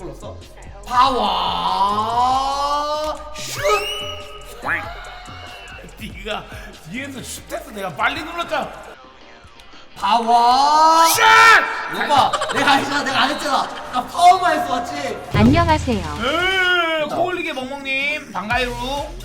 골랐어? 파워 슛! 네가 뒤에서 슛해서 내가 빨리 눌렀잖아. 파워 슛! 오빠 내가 했잖아 내가 안 했잖아 나 파워만 했어 맞지? 안녕하세요. 음, 코올리게 멍멍님 반가이로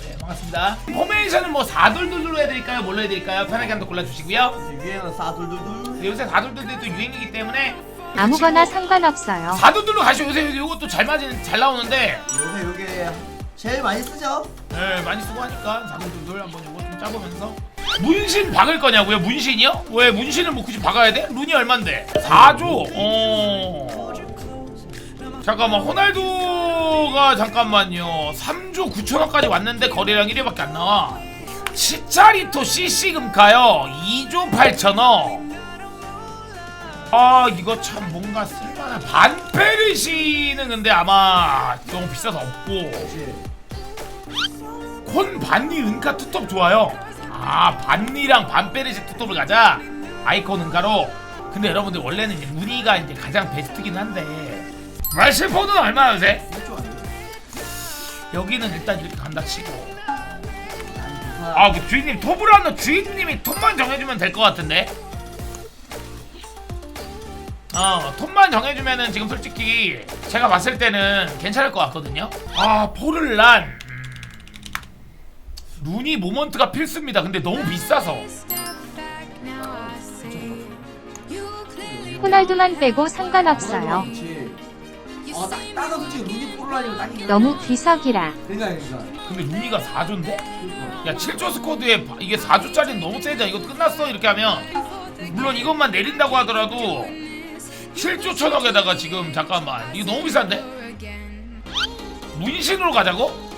네, 반갑습니다. 포메이션은 뭐 4돌돌로 해드릴까요? 뭘로 해드릴까요? 편하게 한번 골라주시고요. 위에는 싸 둘둘둘 근데 요새 4돌돌도 유행이기 때문에 아무거나 상관없어요. 4돌돌로 가시죠. 요새 이것도 잘 맞은 잘 나오는데 요새 요게 제일 많이 쓰죠? 네, 많이 쓰고 하니까 4돌돌 한번 요거 좀 짜보면서 문신 박을 거냐고요? 문신이요? 왜 문신을 뭐 굳이 박아야 돼? 룬이 얼만데? 4조? 어... 잠깐만 호날두가 잠깐만요 3조 9천원까지 왔는데 거래량 1회밖에 안 나와 치차리토 CC 금가요 2조 8천원 아 이거 참 뭔가 쓸만한 반페르시는 근데 아마 너무 비싸서 없고 콘 반니 은카 투톱 좋아요. 아 반니랑 반페르시 투톱을 가자. 아이콘 은카로. 근데 여러분들 원래는 이제 무늬가 이제 가장 베스트긴 한데. 말실포는 얼마나 요새? 여기는 일단 이렇게 간다 치고. 아, 아, 그 주인님 톱을 하는 주인님이 톱만 정해주면 될 것 같은데. 어, 톱만 정해주면은 지금 솔직히 제가 봤을 때는 괜찮을 것 같거든요. 아, 포를란. 음. 루니 모먼트가 필수입니다. 근데 너무 비싸서. 호날두만 빼고 상관없어요. 어, 딱, 딱은 솔직히 루니 포르라니면 딱이긴 너무 귀석이라. 그러니까 그러니까 근데 루니가 4조인데? 그러니까. 야, 7조 스쿼드에 바- 이게 4조짜리는 너무 세잖아. 이거 끝났어. 이렇게 하면. 물론 이것만 내린다고 하더라도 7조 천억에다가 지금 잠깐만. 이거 너무 비싼데? 문신으로 가자고?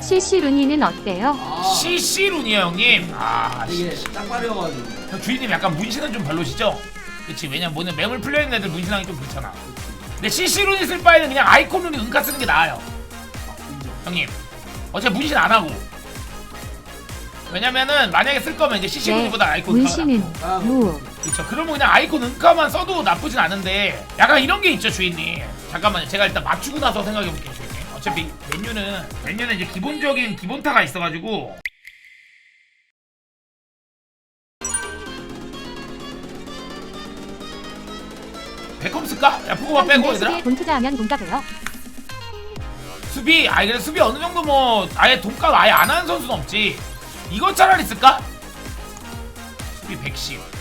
CC 루니는 어때요? 아 CC 룬이야 형님. 아, 이게 씨. 딱 빠려가지고 주인님 약간 문신은 좀 별로시죠? 그치 왜냐면 뭐냐 매물 풀려있는 애들 문신하기 좀 그렇잖아. 근데 CC 룬이 쓸 바에는 그냥 아이콘 룬이 은카 쓰는 게 나아요. 인정 형님. 어차피 문신 안 하고. 왜냐면은 만약에 쓸 거면 이제 CC 네, 룬보다 아이콘 은카가 문신은 아, 무. 그렇죠. 그러면 그냥 아이콘 은카만 써도 나쁘진 않은데 약간 이런 게 있죠 주인님. 잠깐만요. 제가 일단 맞추고 나서 생각해 볼게요 주인님. 어차피 메뉴는 메뉴는 이제 기본적인 기본타가 있어가지고 백컴 쓸까? 야 푸고만 빼고 근데 얘들아 돈 투자하면 돈값해요. 수비 아니 그래 수비 어느 정도 뭐 아예 돈값 아예 안 하는 선수는 없지 이거 차라리 쓸까? 수비 110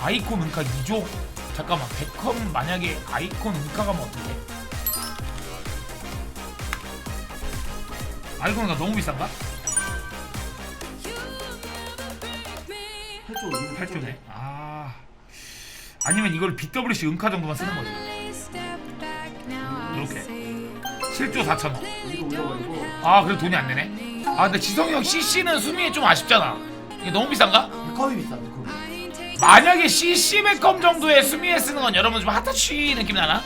아이콘 은카 2조. 잠깐만 백컴 만약에 아이콘 은카가 면 어떻게 아이콘 은카 너무 비싼가? 8조 이거 8조네 아. 아니면 이걸 BWC 은카 정도만 쓰는 거지. 이렇게. 7조 4천원. 이거 올려버리고 아 그래 돈이 안 되네. 아 근데 지성이 형 CC는 수미에 좀 아쉽잖아. 이게 너무 비싼가? 백컴이 백컴이 만약에 CC 맥컴 정도의 수미에 쓰는 건 여러분 좀 핫터치 느낌 나나?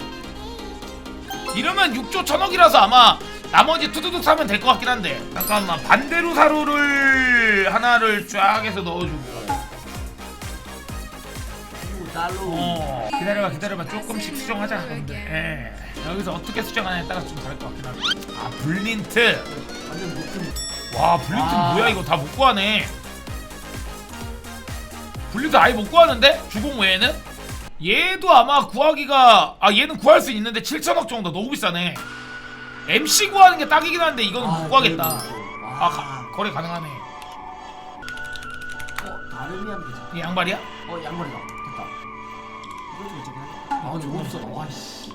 이러면 6조 천억이라서 아마 나머지 투두둑 사면 될 것 같긴 한데. 잠깐만 반대로 사로를 하나를 쫙 해서 넣어주고 그리고 달러 어 기다려봐 기다려봐. 조금씩 수정하자 근데 예. 여기서 어떻게 수정하냐에 따라서 좀 다를 것 같긴 한데. 아 블린트. 높은 와 블리트 아. 뭐야? 이거 다 못 구하네 블리트 아예 못 구하는데? 주공 외에는? 얘도 아마 구하기가 아 얘는 구할 수 있는데 7천억 정도. 너무 비싸네. MC 구하는 게 딱이긴 한데 이거는 못 구하겠다. 아. 가, 거래 가능하네. 어 다름이 하면 되지 이 양발이야? 어 양말이다. 됐다. 이거 좀 괜찮긴 하다 아 근데 너무 비싸다. 와씨.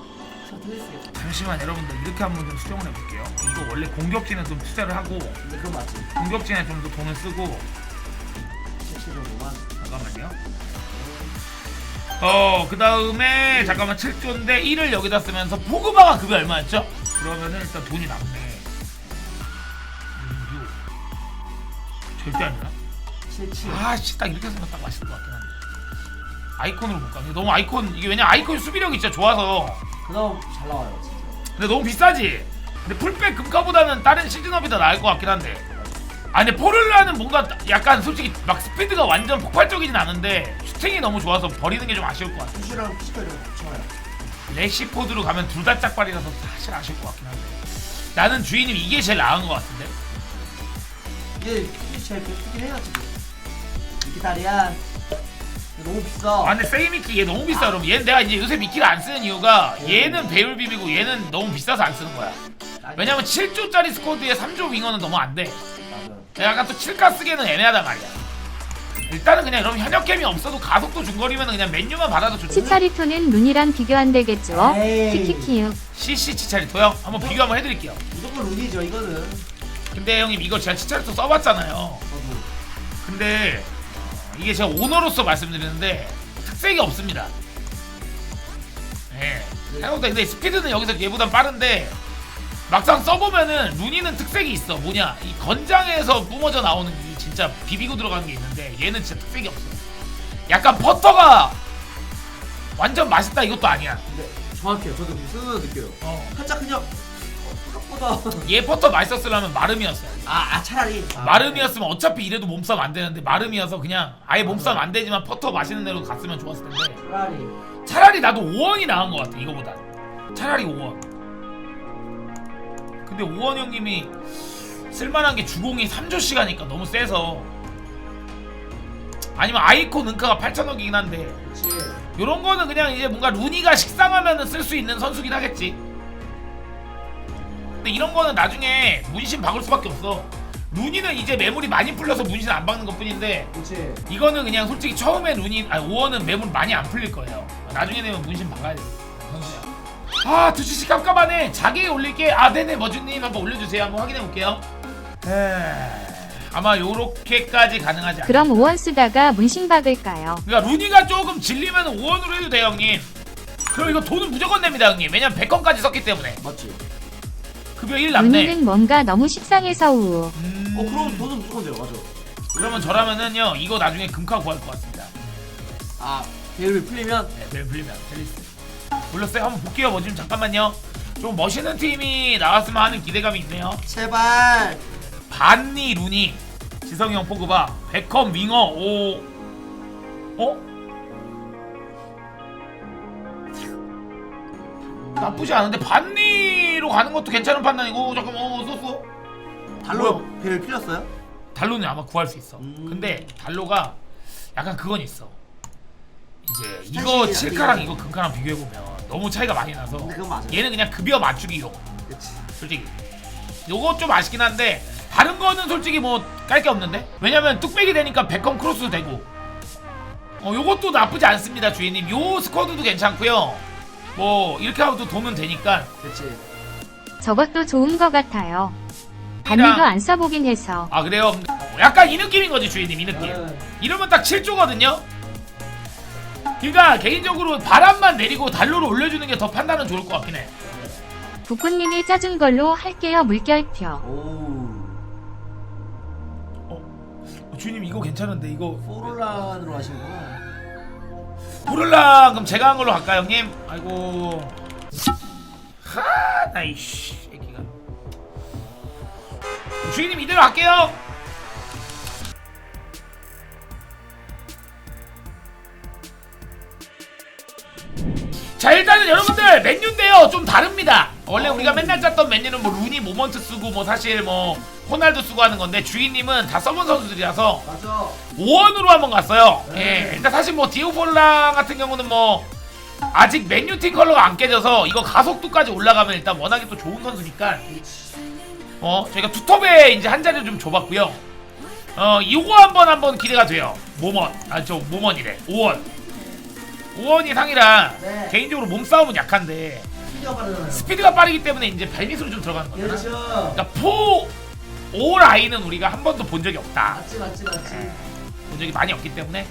차 틀렸겠다 잠시만 여러분들. 이렇게 한번 좀 수정을 해볼게요. 이거 원래 공격진에 좀 투자를 하고 근데 그건 맞지. 공격진에 좀 더 돈을 쓰고 7조 정도만 잠깐만요. 어, 그 다음에 잠깐만 7조인데 1을 여기다 쓰면서 포그바가 급이 얼마였죠? 그러면은 일단 돈이 남네. 6. 절대 아니야? 77 아 씨, 딱 이렇게 쓰면 딱 맛있을 것 같긴 한데. 아이콘으로 볼까? 근데 너무 아이콘, 이게 왜냐 아이콘 수비력이 진짜 좋아서. 그다음 잘 나와요 진짜 근데 너무 비싸지? 근데 풀백 금가보다는 다른 시즌업이 더 나을 것 같긴 한데. 아 근데 포를라는 뭔가 약간 솔직히 막 스피드가 완전 폭발적이진 않은데 슈팅이 너무 좋아서 버리는 게 좀 아쉬울 것 같아. 수시랑 피지컬이랑 좋아요 레시포드로 가면 둘 다 짝발이라서 사실 아실 것 같긴 한데 나는 주인님 이게 제일 나은 것 같은데 이게 이게 제일 베스트긴 해요 지금. 이기다리안 너무 비싸. 아 근데 세이미키 얘 너무 비싸 여러분 얘는 내가 이제 요새 미키를 안 쓰는 이유가 얘는 배율 비비고 얘는 너무 비싸서 안 쓰는 거야 왜냐면 7조짜리 스쿼드에 3조 윙어는 너무 안돼. 약간 또 7가 쓰기에는 애매하단 말이야 일단은 그냥 여러분 현역캠이 없어도 가속도 중거리면 그냥 맨유만 받아도 좋지 치차리토는 룬이랑 비교 안 되겠죠? 에이. 키키키유. CC 치차리토 형 한번 비교 한번 해드릴게요 무조건 룬이죠 이거는. 근데 형님 이거 제가 치차리토 써봤잖아요 저도. 근데 어, 이게 제가 오너로서 말씀드리는데 특색이 없습니다. 예. 생각보다 근데 스피드는 여기서 얘보단 빠른데 막상 써보면은 루니는 특색이 있어. 뭐냐 이 건장에서 뿜어져 나오는 이 진짜 비비고 들어가는 게 있는데 얘는 진짜 특색이 없어. 약간 퍼터가 완전 맛있다 이것도 아니야. 근데 정확해요. 저도 쓰는 느껴요. 어. 살짝 그냥 어, 생각보다. 얘 퍼터 맛있었으려면 마름이었어. 아, 아 차라리. 아, 마름이었으면 어차피 이래도 몸싸움 안 되는데 마름이어서 그냥 아예 몸싸움 안 되지만 퍼터 맛있는 대로 갔으면 좋았을 텐데 차라리. 차라리 나도 5원이 나은 것 같아 이거보다 차라리 5원 근데 5원 형님이 쓸만한 게 주공이 3조 시가니까 너무 세서 아니면 아이콘 은카가 8천억이긴 한데. 요런 거는 그냥 이제 뭔가 루니가 식상하면은 쓸수 있는 선수긴 하겠지 근데 이런 거는 나중에 문신 박을 수밖에 없어 루니는 이제 매물이 많이 풀려서 문신 안 박는 것 뿐인데. 이거는 그냥 솔직히 처음에 눈이 아니 5원은 매물 많이 안 풀릴 거예요. 나중에 되면 문신 박아야 돼. 아 두치씨 깜깜하네. 자기 올릴게. 아 네네 머준님 한번 올려주세요. 한번 확인해 볼게요. 아마 요렇게까지 가능하지 않아. 그럼 5원 쓰다가 문신 박을까요? 그러니까 루니가 조금 질리면 5원으로 해도 돼요 형님. 그럼 이거 돈은 무조건 냅니다 형님. 왜냐면 100건까지 썼기 때문에 맞지. 급여 1 남네. 룬이는 뭔가 너무 식상해서 우우. 음... 어 그럼 돈은 무조건 돼요. 맞아. 그러면 저라면은요 이거 나중에 금카 구할 것 같습니다. 아 배율이 풀리면 네, 매일 풀리면 텔리스. 불렀어요. 한번 볼게요. 뭐 지금 잠깐만요. 좀 멋있는 팀이 나왔으면 하는 기대감이 있네요. 제발. 반니 루니, 지성이 형 포그바, 베컴 윙어 오, 어? 나쁘지 않은데 반니로 가는 것도 괜찮은 판단이고 잠깐만 어 썼어. 달로 뭐야? 배율 풀렸어요? 달로는 아마 구할 수 있어. 음. 근데 달로가 약간 그건 있어. 이제 이거 스타일이 7카랑 아니고. 이거 금카랑 비교해 보면 너무 차이가 많이 나서 근데 그건 맞아. 얘는 그냥 급여 맞추기용. 그렇지. 솔직히 요거 좀 아쉽긴 한데 다른 거는 솔직히 뭐 깔 게 없는데 왜냐면 뚝배기 되니까 백컴 크로스도 되고 어 요것도 나쁘지 않습니다 주인님 요 스쿼드도 괜찮고요 뭐 이렇게 하고도 돈은 되니까 그렇지. 저것도 좋은 것 같아요. 반미도 안 써보긴 해서. 아 그래요 약간 이 느낌인 거지 주인님 이 느낌 네. 이러면 딱 7조거든요 그러니까 개인적으로 바람만 내리고 달로를 올려주는 게 더 판단은 좋을 것 같긴 해 부꾸님이 짜준 걸로 할게요 물결표. 오. 어, 주인님 이거 괜찮은데 이거 포롤란으로 하시는구나. 부를라 그럼 제가 한 걸로 갈까요 형님? 아이고 하 나이씨 애기가 주인님 이대로 할게요 자 일단은 여러분들 맨유인데요 좀 다릅니다 원래 우리가 맨날 짰던 맨유는 뭐 루니 모먼트 쓰고 뭐 사실 뭐 호날두 쓰고 하는 건데 주인님은 다 써본 선수들이라서 맞아. 5원으로 한번 갔어요. 네. 예, 일단 사실 뭐 디오폴라 같은 경우는 뭐 아직 맨유팀 컬러가 안 깨져서 이거 가속도까지 올라가면 일단 워낙에 또 좋은 선수니까 어 저희가 투톱에 이제 한 자리를 좀 줘봤고요. 어 이거 한번 한번 기대가 돼요. 모먼 아 저 모먼이래 5원 5원 이 상이라 네. 개인적으로 몸싸움은 약한데 스피드가 빠르잖아요. 스피드가 빠르기 때문에 이제 발밑으로 좀 들어가는 거잖아. 그렇죠. 그러니까 포 5라인은 우리가 한 번도 본 적이 없다. 맞지 맞지 맞지. 본 적이 많이 없기 때문에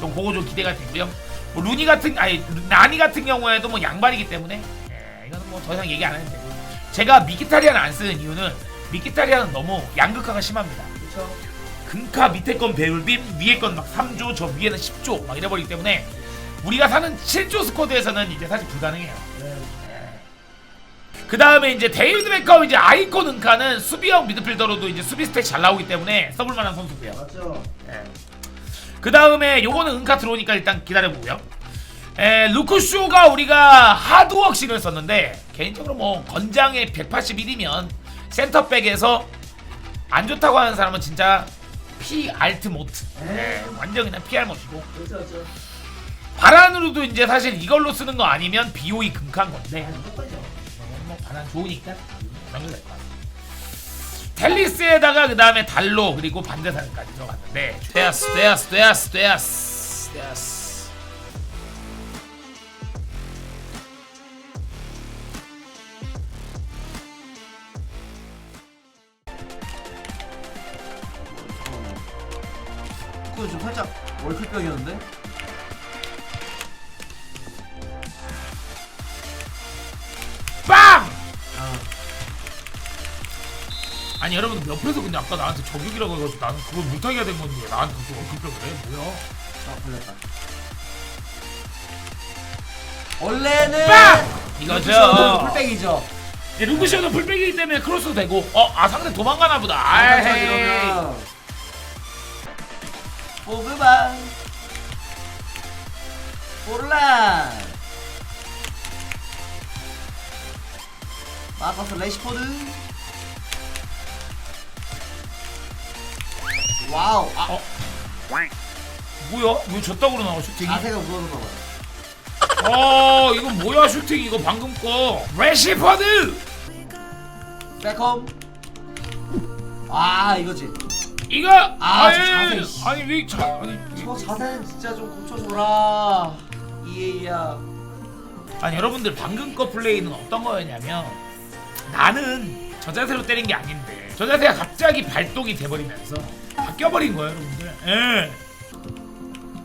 좀 그거 좀 기대가 되고요. 뭐 루니 같은 아니 나니 같은 경우에도 뭐 양발이기 때문에 예, 이거는 뭐 더 이상 얘기 안 해도 되고 제가 미키타리안 안 쓰는 이유는 미키타리안은 너무 양극화가 심합니다. 그렇죠. 금카 밑에 건 배울빔 위에 건 막 3조 저 위에는 10조 막 이래버리기 때문에 우리가 사는 7조 스쿼드에서는 이제 사실 불가능해요. 네. 그 다음에 이제 데이비드 베컴 이제 아이콘 은카는 수비형 미드필더로도 이제 수비 스탯 잘 나오기 때문에 써볼 만한 선수고요. 맞죠. 그 다음에 요거는 은카 들어오니까 일단 기다려보고요. 에, 루크쇼가 우리가 하드웍 신을 썼는데 개인적으로 뭐 건장에 181이면 센터백에서 안 좋다고 하는 사람은 진짜 피 알트 모트 네, 완전 그냥 PR 모트고 그렇죠 그렇죠 바란으로도 이제 사실 이걸로 쓰는 거 아니면 BOE 금칸 건데 똑같죠. 뭐 바란 좋으니까 그런 게될것 같아 텔리스에다가 그 다음에 달로 그리고 반대사까지 들어갔는데 되었어 되었어 되었어 되었어 되었어. 좀 살짝 월클병이었는데 아니 여러분 옆에서 근데 아까 나한테 저격이라고 해가지고 나는 그걸 못하게 된 건데 왜 나한테 그거 어필병 그래? 뭐야? 아, 걸렸다. 원래는 빵! 이거죠. 풀백이죠. 예, 루크시오는 불백이기 때문에 크로스도 되고 어 아 상대 도망가나 보다. 아이 이러면. 포그바 포르란. 마커스 레시포드 와우. 아, 어? 뭐야? 왜 저따구로 나와 슈팅이? 자세가 무너졌나 봐요. 어 이거 뭐야 슈팅? 이거 방금 거. 레시퍼드! 백홈 아 이거지. 이거! 아, 저 아니, 자세, 씨. 아니 왜 자, 아니 왜- 저 자세는 진짜 좀 고쳐줘라. 이에이야. 아니 여러분들 방금 거 플레이는 어떤 거였냐면 나는 저 자세로 때린 게 아닌데 저 자세가 갑자기 발동이 돼버리면서 바뀌어버린 거예요 여러분들. 예.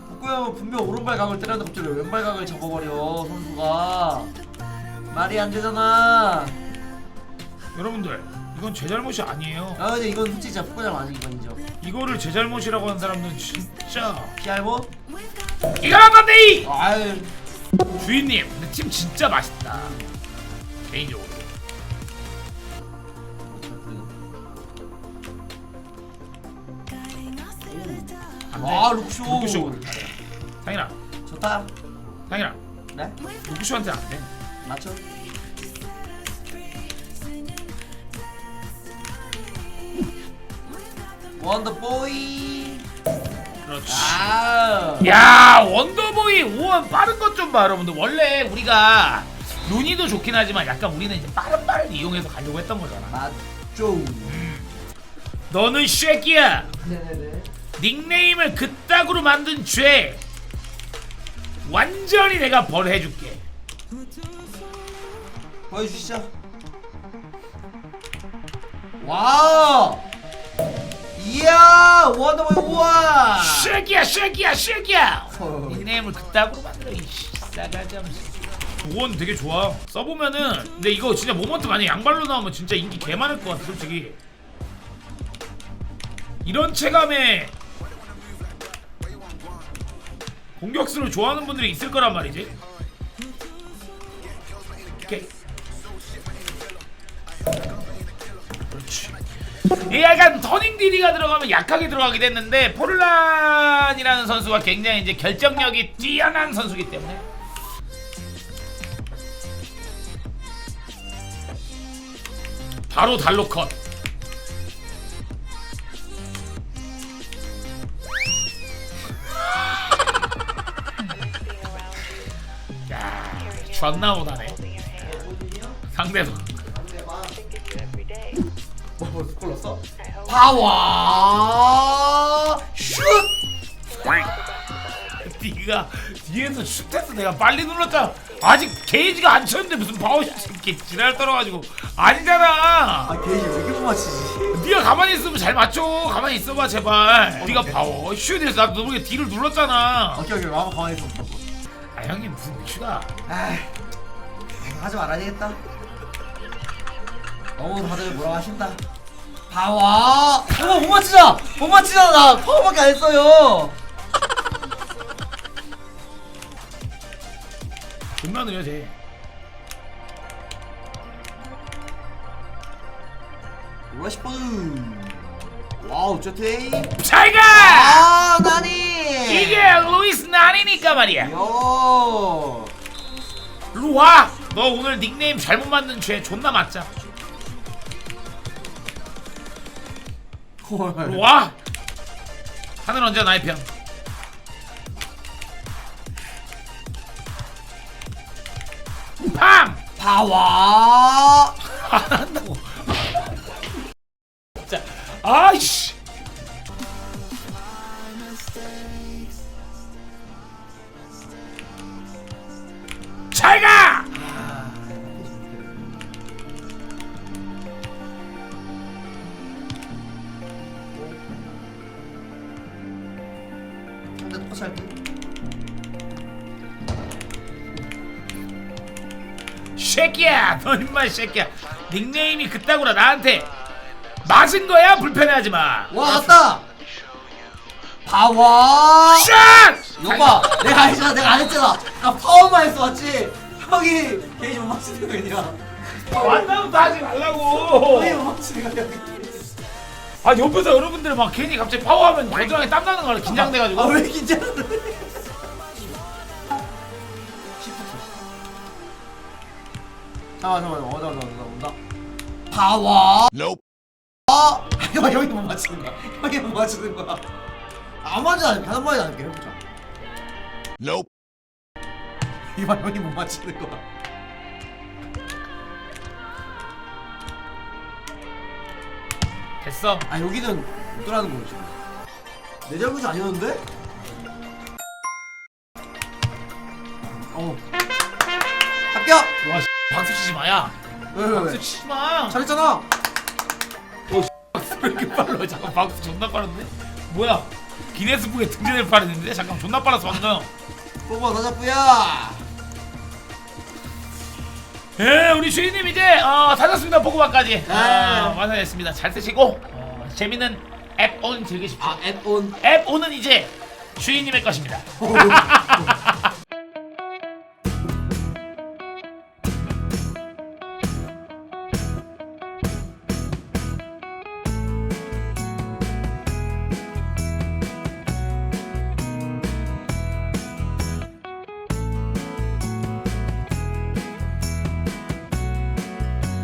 복구형은 분명 오른발 각을 때렸는데 갑자기 왜 왼발 각을 잡아버려 선수가. 말이 안 되잖아. 여러분들 이건 제 잘못이 아니에요. 아 근데 이건 솔직히 진짜 복구형 아니 이건 인정 이거를 제 잘못이라고 하는 사람들은 진짜 피알고? 이거 한 건데 아유. 주인님 근데 팀 진짜 맛있다. 개인적으로 와 룩쇼. 루크쇼. 상인아. 좋다. 상인아. 네? 루크쇼한테 안돼. 맞죠? 원더보이. 그렇지. 아 야 원더보이 5원 빠른 것 좀 봐 여러분들. 원래 우리가 루니도 좋긴 하지만 약간 우리는 이제 빠른 발을 이용해서 가려고 했던 거잖아. 맞죠. 너는 쉐기야. 네네네 닉네임을 그따구로 만든 죄 완전히 내가 벌해줄게. 보여주시죠. 와 이야 원더보이 우와! 쉐기야 쉐기야 쉐기야! 어. 닉네임을 그따구로 만들어 이 싸가지 원 되게 좋아. 써보면은 근데 이거 진짜 모먼트 만약 양발로 나오면 진짜 인기 개 많을 것 같아 솔직히. 이런 체감에 공격수를 좋아하는 분들이 있을 거란 말이지. 오케이. 이 약간 터닝 디디가 들어가면 약하게 들어가게 됐는데 포르란이라는 선수가 굉장히 이제 결정력이 뛰어난 선수기 때문에. 바로 달로 컷. 존나 못하네. 상대방. 뭐 벌써 골 넣었어? 파워 슛 네가 뒤에서 슛해서 내가 빨리 눌렀잖아. 아직 게이지가 안 쳤는데 무슨 바우시 이렇게 지랄 떨어가지고 아니잖아. 아 게이지 왜 이렇게 못 맞히지? 네가 가만히 있으면 잘 맞춰. 가만히 있어봐 제발. 네가 바워 슛에서 나 모르게 뒤를 눌렀잖아. 오케이 오케이 마음 가만히 있어 아 형님 무슨 슛아? 에이 하지 말아야 되겠다. 너무 다들 뭐라 하신다? 파워 어머 못 맞히자. 못 맞히잖아 나 파워밖에 안 했어요. 존나 느려 쟤. 러시포드 와우 저테이 잘 가. 아 나니 이게 루이스 난이니까 말이야 요. 루와 너 오늘 닉네임 잘못 만든 죄 존나 맞자 헐. 루와 하늘 언제 나의 편 팡! 파와. 안 한다고 진짜 아이씨 잘 가 상대 똑같이 할게. 쉐끼야 너 임마 쉐끼야 닉네임이 그따구라 나한테 맞은 거야 불편해하지 마 와 왔다. 파와. 샷! 여봐 내가 알잖아 내가 안 했잖아. 나 파워만 했어 맞지? 형이 괜히 못 맞추는 거 아니야? 완다부터 하지 말라고. 형이 못 맞추는 거야? 아 옆에서 여러분들 막 괜히 갑자기 파워하면 겨드랑이 땀 나는 거라 긴장돼가지고. 아왜 긴장을 해 잠깐만 잠깐만 온다 온다 온다 온다. 파워? 아 형이 형이 못 맞추는 거야. 형이 못 맞추는 거야. 아무 말도 안 해. 한 마디도 안 할게 해보자 Nope. 이봐 형이 못 맞추는 거야 됐어. 아 여기는 못 들어가는 거야 지금 내 잘못이 아니었는데? 어. 합격! 와 씨, 박수 치지 마야. 왜왜 왜? 박수 치지 마. 잘했잖아! 박수 왜 이렇게 빨라. 잠깐 박수 존나 빠른데 뭐야 기네스북에 등재될 뻔했는데? 잠깐 존나 빨라서 방금 뽀뽀 사자꾸야 예 우리 주인님 이제 어, 찾았습니다 보고만까지. 네. 어, 완성했습니다. 잘 쓰시고 어, 재밌는 앱온 즐기십시오. 아 앱온? 앱온은 이제 주인님의 것입니다